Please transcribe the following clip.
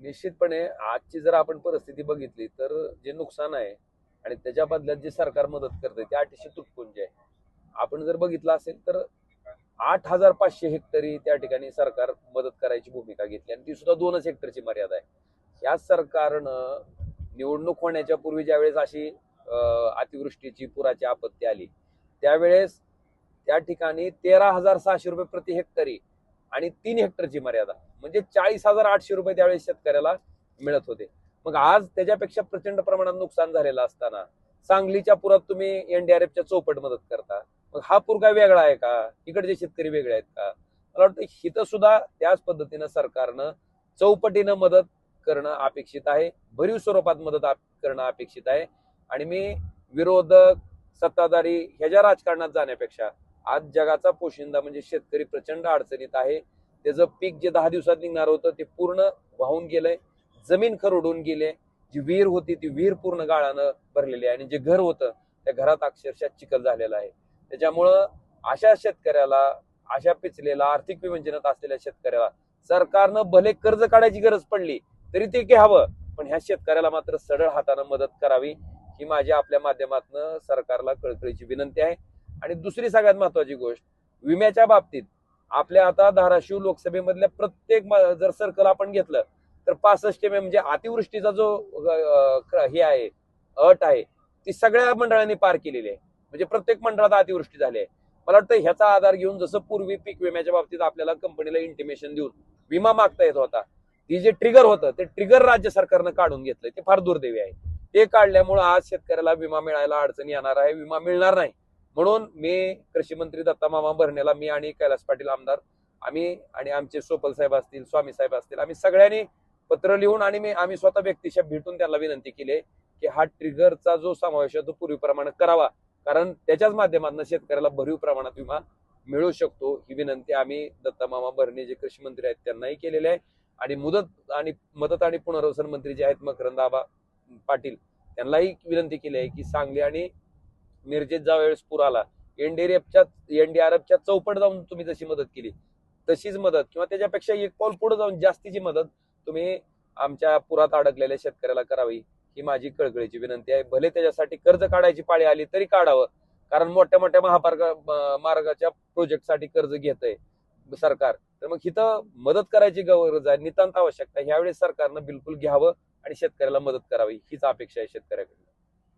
निश्चितपणे आजची जर आपण परिस्थिती बघितली तर जे नुकसान आहे आणि त्याच्या बदल्यात जे सरकार मदत करते ते अतिशय तुटपुंज आहे. आपण जर बघितलं असेल तर आठ हजार पाचशे हेक्टरी त्या ठिकाणी सरकार मदत करायची भूमिका घेतली आणि ती सुद्धा दोनच हेक्टरची मर्यादा आहे. या सरकारनं निवडणूक होण्याच्या पूर्वी ज्यावेळेस अशी अतिवृष्टीची पुराची आपत्ती आली त्यावेळेस त्या ठिकाणी तेरा हजार सहाशे रुपये प्रति हेक्टरी आणि तीन हेक्टरची मर्यादा म्हणजे चाळीस हजार आठशे रुपये त्यावेळेस शेतकऱ्याला मिळत होते. मग आज त्याच्यापेक्षा प्रचंड प्रमाणात नुकसान झालेलं असताना सांगलीच्या पुरात तुम्ही एनडीआरएफच्या चौपट मदत करता मग हा पूर काय वेगळा आहे का? इकडचे शेतकरी वेगळे आहेत का? मला वाटतं हिथं सुद्धा त्याच पद्धतीनं सरकारनं चौपटीनं मदत करणं अपेक्षित आहे भरीव स्वरूपात मदत करणं अपेक्षित आहे. आणि मी विरोधक सत्ताधारी ह्याच्या राजकारणात जाण्यापेक्षा आज जगाचा पोशिंदा म्हणजे शेतकरी प्रचंड अडचणीत आहे. त्याचं पीक जे दहा दिवसात निघणार होतं ते पूर्ण वाहून गेलंय. जमीन खरडून गेले जी विहीर होती ती विहीर पूर्ण गाळानं भरलेली आहे. आणि जे घर होतं त्या घरात अक्षरशः चिखल झालेला आहे. त्याच्यामुळं अशा शेतकऱ्याला अशा पिचलेला आर्थिक विवंचनात असलेल्या शेतकऱ्याला सरकारनं भले कर्ज काढायची गरज पडली तरी ते घ्यावं पण ह्या शेतकऱ्याला मात्र सरळ हातानं मदत करावी ही माझी आपल्या माध्यमातून सरकारला कळकळीची विनंती आहे. आणि दुसरी सगळ्यात महत्वाची गोष्ट विम्याच्या बाबतीत आपल्या आता धाराशिव लोकसभेमधल्या प्रत्येक जर सर्कल आपण घेतलं तर पासष्ट एम म्हणजे अतिवृष्टीचा जो हे आहे अट आहे ती सगळ्या मंडळांनी पार केलेली आहे. म्हणजे प्रत्येक मंडळात अतिवृष्टी झाली आहे. मला वाटतं ह्याचा आधार घेऊन जसं पूर्वी पीक विम्याच्या बाबतीत आपल्याला कंपनीला इंटिमेशन देऊन विमा मागता येत होता ही जे ट्रिगर होतं ते ट्रिगर राज्य सरकारनं काढून घेतलंय ते फार दुर्दैवी आहे. ते काढल्यामुळे आज शेतकऱ्याला विमा मिळायला अडचणी येणार आहे विमा मिळणार नाही. म्हणून मी कृषी मंत्री दत्ता मामा भरणेला मी आणि कैलास पाटील आमदार आम्ही आणि आमचे सोपल साहेब असतील स्वामी साहेब असतील आम्ही सगळ्यांनी पत्र लिहून आणि मी आम्ही स्वतः व्यक्तिशः भेटून त्यांना विनंती केली आहे की हा ट्रिगरचा जो समावेश आहे तो पूर्वीप्रमाणे करावा. कारण त्याच्याच माध्यमातून शेतकऱ्याला भरीव प्रमाणात विमा मिळू शकतो ही विनंती आम्ही दत्ता मामा भरणे जे कृषी मंत्री आहेत त्यांनाही केलेली आहे. आणि मुदत आणि मदत आणि पुनर्वसन मंत्री जे आहेत मकरंद आबा पाटील त्यांनाही विनंती केली आहे की सांगली आणि मिरजेत ज्या वेळेस पूर आला. एनडीआरएफच्या एनडीआरएफच्या चौपट जाऊन तुम्ही जशी मदत केली तशीच मदत किंवा त्याच्यापेक्षा एक पाऊल पुढे जाऊन जास्तीची मदत तुम्ही आमच्या पुरात अडकलेल्या शेतकऱ्याला करावी ही माझी कळकळीची विनंती आहे. भले त्याच्यासाठी कर्ज काढायची पाळी आली तरी काढावं कारण मोठ्या मोठ्या महामार्ग मार्गाच्या प्रोजेक्टसाठी कर्ज घेत आहे सरकार. तर मग इथं मदत करायची गरज आहे नितांत आवश्यकता आहे. ह्यावेळेस सरकारनं बिलकुल घ्यावं आणि शेतकऱ्याला मदत करावी हीच अपेक्षा आहे शेतकऱ्याकडे